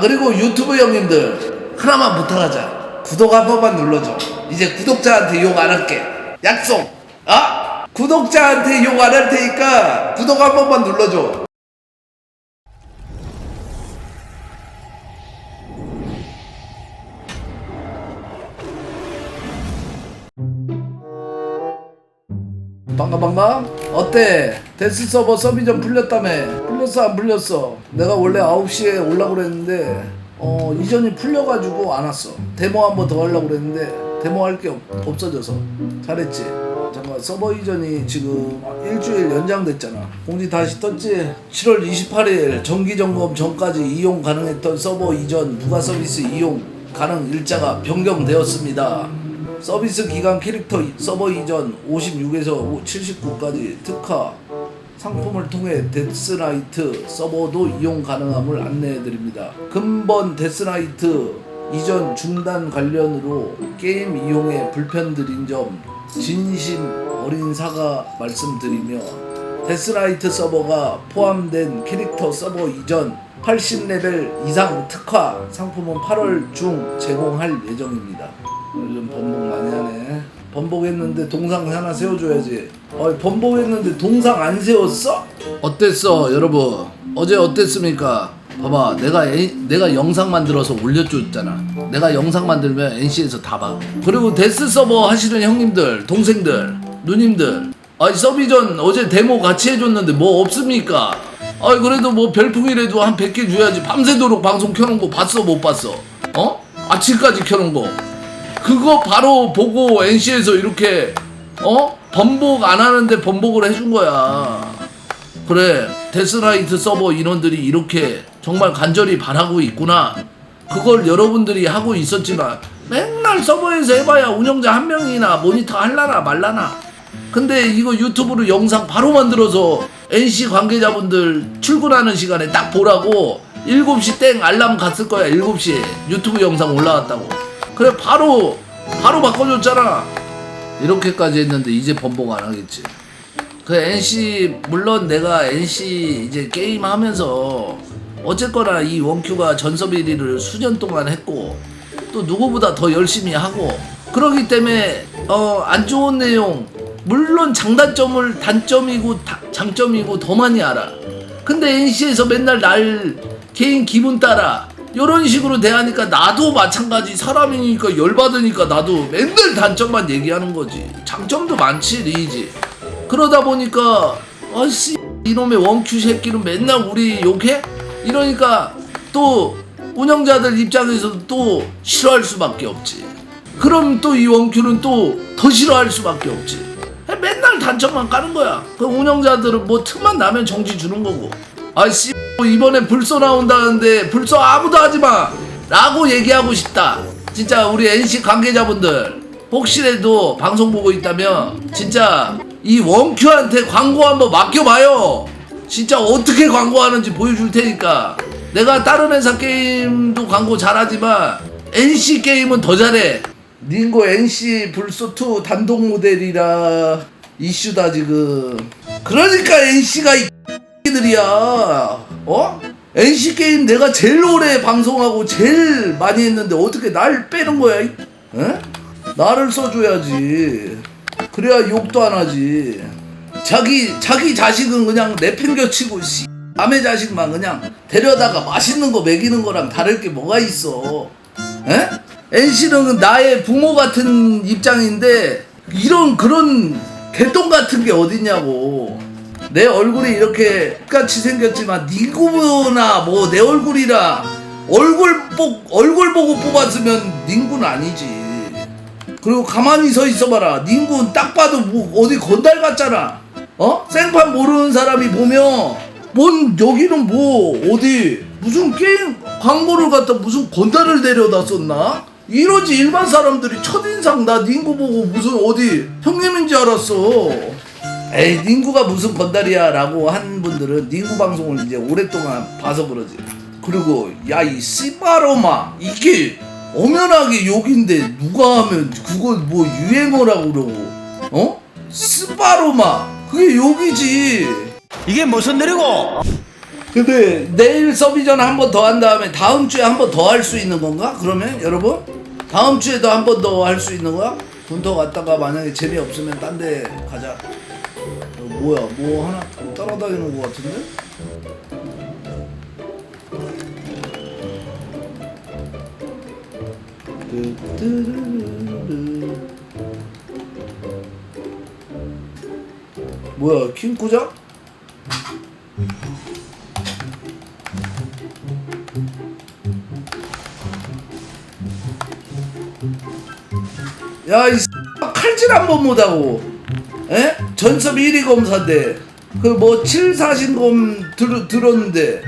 그리고 유튜브 형님들 하나만 부탁하자. 구독 한 번만 눌러줘. 이제 구독자한테 욕 안 할게. 약속. 아 구독자한테 욕 안 할 테니까 구독 한 번만 눌러줘 반가 반가. 어때? 데스 서버 서비전 풀렸다며. 풀렸어 안 풀렸어? 내가 원래 9시에 올라고 그랬는데 어 이전이 풀려가지고 안 왔어. 데모 한 번 더 하려고 그랬는데 데모 할 게 없어져서. 잘했지? 잠깐 서버 이전이 지금 일주일 연장됐잖아. 공지 다시 떴지? 7월 28일 정기 점검 전까지 이용 가능했던 서버 이전 부가 서비스 이용 가능 일자가 변경되었습니다 서비스 기간 캐릭터 서버 이전 56에서 79까지 특화 상품을 통해 데스나이트 서버도 이용 가능함을 안내해 드립니다. 근본 데스나이트 이전 중단 관련으로 게임 이용에 불편드린 점 진심 어린 사과 말씀드리며 데스나이트 서버가 포함된 캐릭터 서버 이전 80레벨 이상 특화 상품은 8월 중 제공할 예정입니다. 요즘 번복 많이 하네. 번복했는데 동상 하나 세워줘야지. 어, 번복했는데 동상 안 세웠어? 어땠어, 여러분? 어제 어땠습니까? 봐봐, 내가 애- 내가 영상 만들어서 올려줬잖아. 내가 영상 만들면 NC에서 다 봐. 그리고 데스 서버 하시는 형님들, 동생들, 누님들, 아이 서비전 어제 데모 같이 해줬는데 뭐 없습니까? 아이 그래도 뭐 별풍이라도 한 100개 줘야지. 밤새도록 방송 켜놓은 거 봤어, 못 봤어? 어? 아침까지 켜놓은 거. 그거 바로 보고 NC에서 이렇게 어 번복 안 하는데 번복을 해준 거야. 그래 데스나이트 서버 인원들이 이렇게 정말 간절히 바라고 있구나. 그걸 여러분들이 하고 있었지만 맨날 서버에서 해봐야 운영자 한 명이나 모니터 할라나 말라나. 근데 이거 유튜브로 영상 바로 만들어서 NC 관계자분들 출근하는 시간에 딱 보라고 7시 땡 알람 갔을 거야 7시에 유튜브 영상 올라왔다고 그래 바로 바로 바꿔줬잖아. 이렇게까지 했는데 이제 번복 안 하겠지. 그 NC 물론 내가 NC 이제 게임 하면서 어쨌거나 이 원큐가 전섭 1위를 수년 동안 했고 또 누구보다 더 열심히 하고 그러기 때문에 어 안 좋은 내용. 물론 장단점을 단점이고 다- 장점이고 더 많이 알아. 근데 NC에서 맨날 날 개인 기분 따라 이런 식으로 대하니까 나도 마찬가지 사람이니까 열받으니까 나도 맨날 단점만 얘기하는 거지. 장점도 많지 리이지. 그러다 보니까 아씨 이놈의 원큐 새끼는 맨날 우리 욕해? 이러니까 또 운영자들 입장에서도 또 싫어할 수밖에 없지. 그럼 또 이 원큐는 또 더 싫어할 수밖에 없지. 맨날 단점만 까는 거야. 그 운영자들은 뭐 틈만 나면 정지 주는 거고 아씨 이번에 불소 나온다는데 불소 아무도 하지마! 라고 얘기하고 싶다. 진짜 우리 NC 관계자분들 혹시라도 방송 보고 있다면 진짜 이 원큐한테 광고 한번 맡겨봐요. 진짜 어떻게 광고하는지 보여줄 테니까. 내가 다른 회사 게임도 광고 잘하지만 NC 게임은 더 잘해. 닌고 NC 불소2 단독 모델이라 이슈다 지금. 그러니까 NC가 이 들이야 어? NC 게임 내가 제일 오래 방송하고 제일 많이 했는데 어떻게 날 빼는 거야? 이- 에? 나를 써줘야지. 그래야 욕도 안 하지. 자기 자기 자식은 그냥 내팽겨치고 씨 남의 자식만 그냥 데려다가 맛있는 거 먹이는 거랑 다를 게 뭐가 있어? 에? NC는 나의 부모 같은 입장인데 이런 그런 개똥 같은 게 어딨냐고. 내 얼굴이 이렇게 똑같이 생겼지만 닝구나 뭐 내 얼굴이라 얼굴 뽑 얼굴 보고 뽑았으면 닝구는 아니지. 그리고 가만히 서 있어봐라. 닝구는 딱 봐도 뭐 어디 건달 같잖아. 어? 생판 모르는 사람이 보면 뭔 여기는 뭐 어디 무슨 게임 광고를 갖다 무슨 건달을 데려다 썼나? 이러지 일반 사람들이 첫인상 나 닝구 보고 무슨 어디 형님인지 알았어. 에이 닝구가 무슨 건달이야 라고 한 분들은 닝구 방송을 이제 오랫동안 봐서 그러지 그리고 야 이 씨바로마 이게 엄연하게 욕인데 누가 하면 그걸 뭐 유행어라고 그러고 어? 스바로마 그게 욕이지 이게 무슨 일이고? 근데 내일 서비전 한 번 더 한 다음에 다음 주에 한 번 더 할 수 있는 건가? 그러면 여러분 다음 주에도 한 번 더 할 수 있는 거야? 분터 갔다가 만약에 재미 없으면 딴 데 가자. 어, 뭐야? 뭐 하나 따라다니는 거 같은데? 뭐야 킹쿠자? 야 이 칼질 한 번 못하고 에? 전섭 1위 검사인데 그 뭐 7사신검 들, 들었는데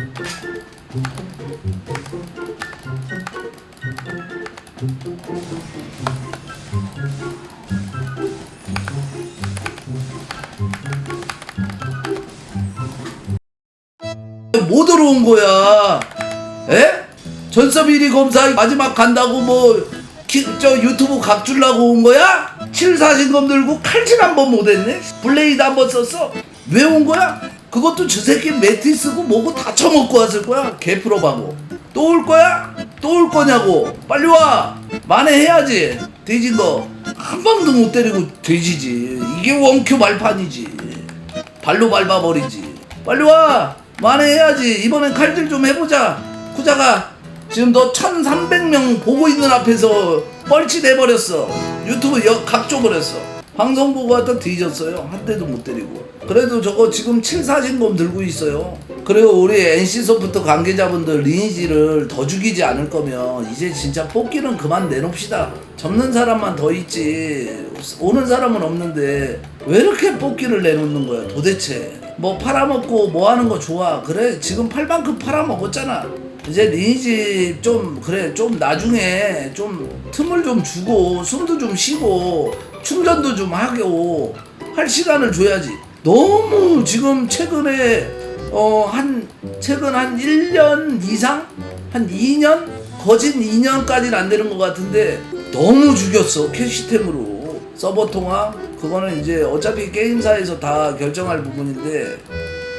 뭐 들어온 거야? 에? 전섭 1위 검사 마지막 간다고 뭐, 기, 저 유튜브 각 줄라고 온 거야? 7사신검 들고 칼질 한 번 못했네? 블레이드 한 번 썼어? 왜 온 거야? 그것도 저 새끼 매트 쓰고 뭐고 다 처먹고 왔을 거야? 개프로하고 또 올 거야? 또 올 거냐고 빨리 와 만회해야지 돼진 거한 방도 못 때리고 돼지지 이게 원큐 말판이지 발로 밟아버리지 빨리 와 만회해야지 이번엔 칼질 좀 해보자 쿠자가 지금 너 1300명 보고 있는 앞에서 뻘짓 해버렸어. 유튜브 역 각줘버렸어. 방송 보고 왔다 뒤졌어요. 한 대도 못 때리고. 그래도 저거 지금 7사진검 들고 있어요. 그리고 우리 NC소프트 관계자분들 리니지를 더 죽이지 않을 거면 이제 진짜 뽑기는 그만 내놓읍시다. 접는 사람만 더 있지. 오는 사람은 없는데 왜 이렇게 뽑기를 내놓는 거야 도대체? 뭐 팔아먹고 뭐 하는 거 좋아. 그래 지금 팔만큼 팔아먹었잖아 이제 리니지 좀 그래 좀 나중에 좀 틈을 좀 주고 숨도 좀 쉬고 충전도 좀 하고 할 시간을 줘야지. 너무 지금 최근에 어 한 최근 한 1년 이상? 한 2년? 거진 2년까지는 안 되는 것 같은데 너무 죽였어 캐시템으로. 서버 통화? 그거는 이제 어차피 게임사에서 다 결정할 부분인데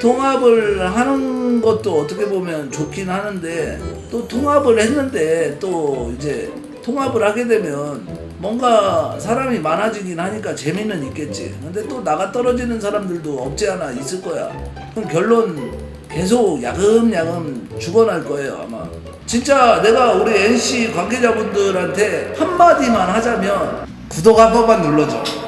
통합을 하는 것도 어떻게 보면 좋긴 하는데 또 통합을 했는데 또 이제 통합을 하게 되면 뭔가 사람이 많아지긴 하니까 재미는 있겠지. 근데 또 나가 떨어지는 사람들도 없지 않아 있을 거야. 그럼 결론 계속 야금야금 죽어날 거예요 아마. 진짜 내가 우리 NC 관계자분들한테 한마디만 하자면 구독 한 번만 눌러줘.